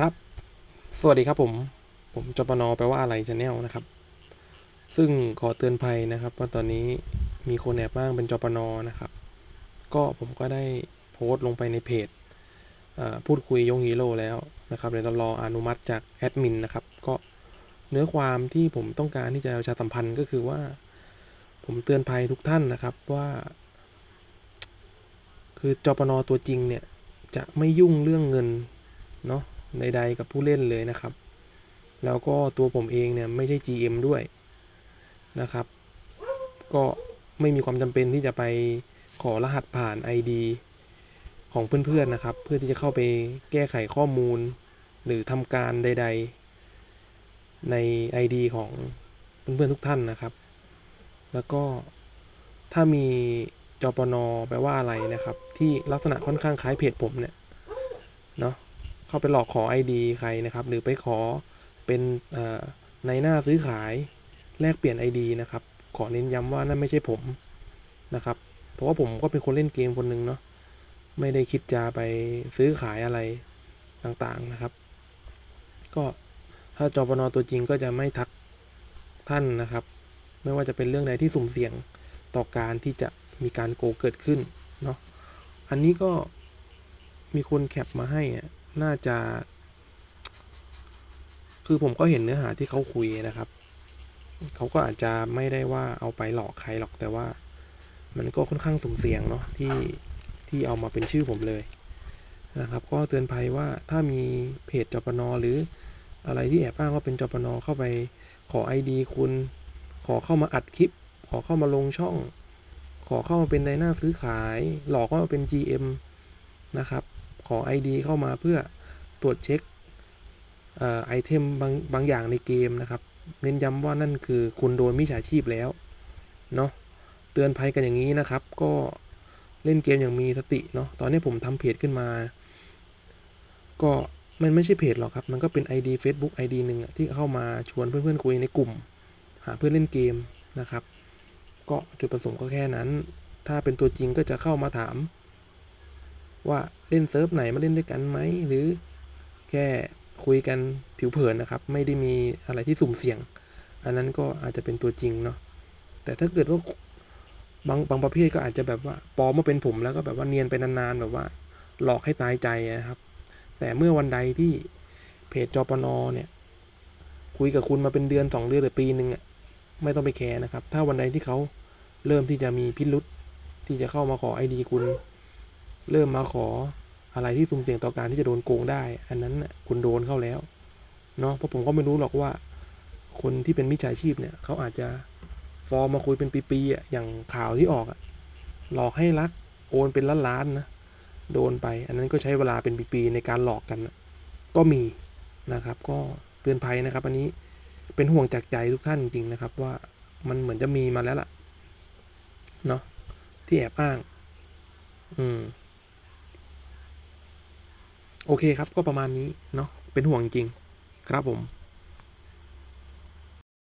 ครับ สวัสดีครับผม ผมจปนแปลว่าอะไรชาแนลนะครับ ซึ่งขอเตือนภัยนะครับ ว่าตอนนี้มีคนแอบอ้างเป็นจปนนะครับ ก็ผมก็ได้โพสต์ลงไปในเพจพูดคุยยงฮีโร่แล้วนะครับเดี๋ยวรออนุมัติจากแอดมินนะครับ ก็เนื้อความที่ผมต้องการที่จะประชาสัมพันธ์ก็คือว่า ผมเตือนภัยทุกท่านนะครับว่า คือจปนตัวจริงเนี่ยจะไม่ยุ่งเรื่องเงินเนาะ ใด ๆ กับผู้เล่นเลยนะครับ แล้วก็ตัวผมเองเนี่ยไม่ใช่ GM ด้วยนะครับ ก็ไม่มีความจำเป็นที่จะไปขอรหัสผ่าน ID ของเพื่อนๆนะครับ เพื่อที่จะเข้าไปแก้ไขข้อมูล หรือทำการใด ๆ ใน ID ของเพื่อนๆทุกท่านนะครับ แล้วก็ถ้ามีจปนแปลว่าอะไรนะครับ ที่ลักษณะค่อนข้างคล้ายเพจผมเนี่ยเนาะ เข้าไปหลอกขอ ID ใครนะครับ หรือไปขอเป็นในหน้าซื้อขายแลกเปลี่ยน ID นะครับ ขอเน้นย้ำว่านั่นไม่ใช่ผมนะครับ เพราะว่าผมก็เป็นคนเล่นเกมคนหนึ่งเนาะไม่ได้คิดจะไปซื้อขายอะไรต่างๆนะครับ ก็ถ้าจปนตัวจริงก็จะไม่ทักท่านนะครับ ไม่ว่าจะเป็นเรื่องใดที่สุ่มเสี่ยงต่อการที่จะมีการโกงเกิดขึ้นเนาะอันนี้ก็มีคนแคปมาให้อะ น่าจะ คือผมก็เห็นเนื้อหาที่เขาคุยนะครับ เขาก็อาจจะไม่ได้ว่าเอาไปหลอกใครหรอกแต่ว่า มันก็ค่อนข้างสุ่มเสี่ยงเนาะที่ที่เอามาเป็นชื่อผมเลยนะครับ ก็เตือนภัยว่าถ้ามีเพจจปนหรืออะไรที่แอบอ้างว่าเป็นจปนเข้าไปขอ ID คุณ ขอเข้ามาอัดคลิป ขอเข้ามาลงช่อง ขอเข้ามาเป็นในหน้าซื้อขาย หลอกว่ามาเป็น GM นะครับ ขอ ID เข้ามาเพื่อตรวจเช็คไอเทมบางบางอย่างในเกมนะครับ เน้นย้ำว่านั่นคือคุณโดนมิจฉาชีพแล้วเนาะเตือนภัยกันอย่างนี้นะครับ ก็เล่นเกมอย่างมีสติเนาะตอนนี้ผมทำเพจขึ้นมา ก็มันไม่ใช่เพจหรอกครับ มันก็เป็น ID Facebook ID หนึ่งที่เข้ามาชวนเพื่อนๆคุยในกลุ่ม หาเพื่อนเล่นเกมนะครับ ก็จุดประสงค์ก็แค่นั้น ถ้าเป็นตัวจริงก็จะเข้ามาถาม ว่าเล่นเซิร์ฟไหนมาเล่นด้วยกันไหมหรือแค่คุยกันผิวเผินนะครับ ไม่ได้มีอะไรที่สุ่มเสี่ยง อันนั้นก็อาจจะเป็นตัวจริงเนาะแต่ถ้าเกิดว่าบางบางประเภทก็อาจจะแบบว่าปลอมมาเป็นผมแล้วก็แบบว่าเนียนไปนานๆแบบว่า หลอกให้ตายใจอะครับ แต่เมื่อวันใดที่เพจจปนเนี่ย คุยกับคุณมาเป็นเดือนสองเดือนหรือปีหนึ่งอะไม่ต้องไปแคร์นะครับ ถ้าวันใดที่เขาเริ่มที่จะมีพิรุษที่จะเข้ามาขอไอดีคุณ เริ่มมาขออะไรที่สุ่มเสี่ยงต่อการที่จะโดนโกงได้ อันนั้นคุณโดนเข้าแล้วเนาะเพราะผมก็ไม่รู้หรอกว่า คนที่เป็นมิจฉาชีพเนี่ยเขาอาจจะฟอร์มมาคุยเป็นปีๆอะอย่างข่าวที่ออกอะหลอกให้รักโอนเป็นล้านๆนะโดนไป อันนั้นก็ใช้เวลาเป็นปีๆในการหลอกกันนะก็มีนะครับ ก็เตือนภัยนะครับ อันนี้เป็นห่วงจากใจทุกท่านจริงๆนะครับ ว่ามันเหมือนจะมีมาแล้วล่ะเนาะที่แอบอ้าง อืม โอเคครับก็ประมาณนี้เนาะเป็นห่วงจริงครับผม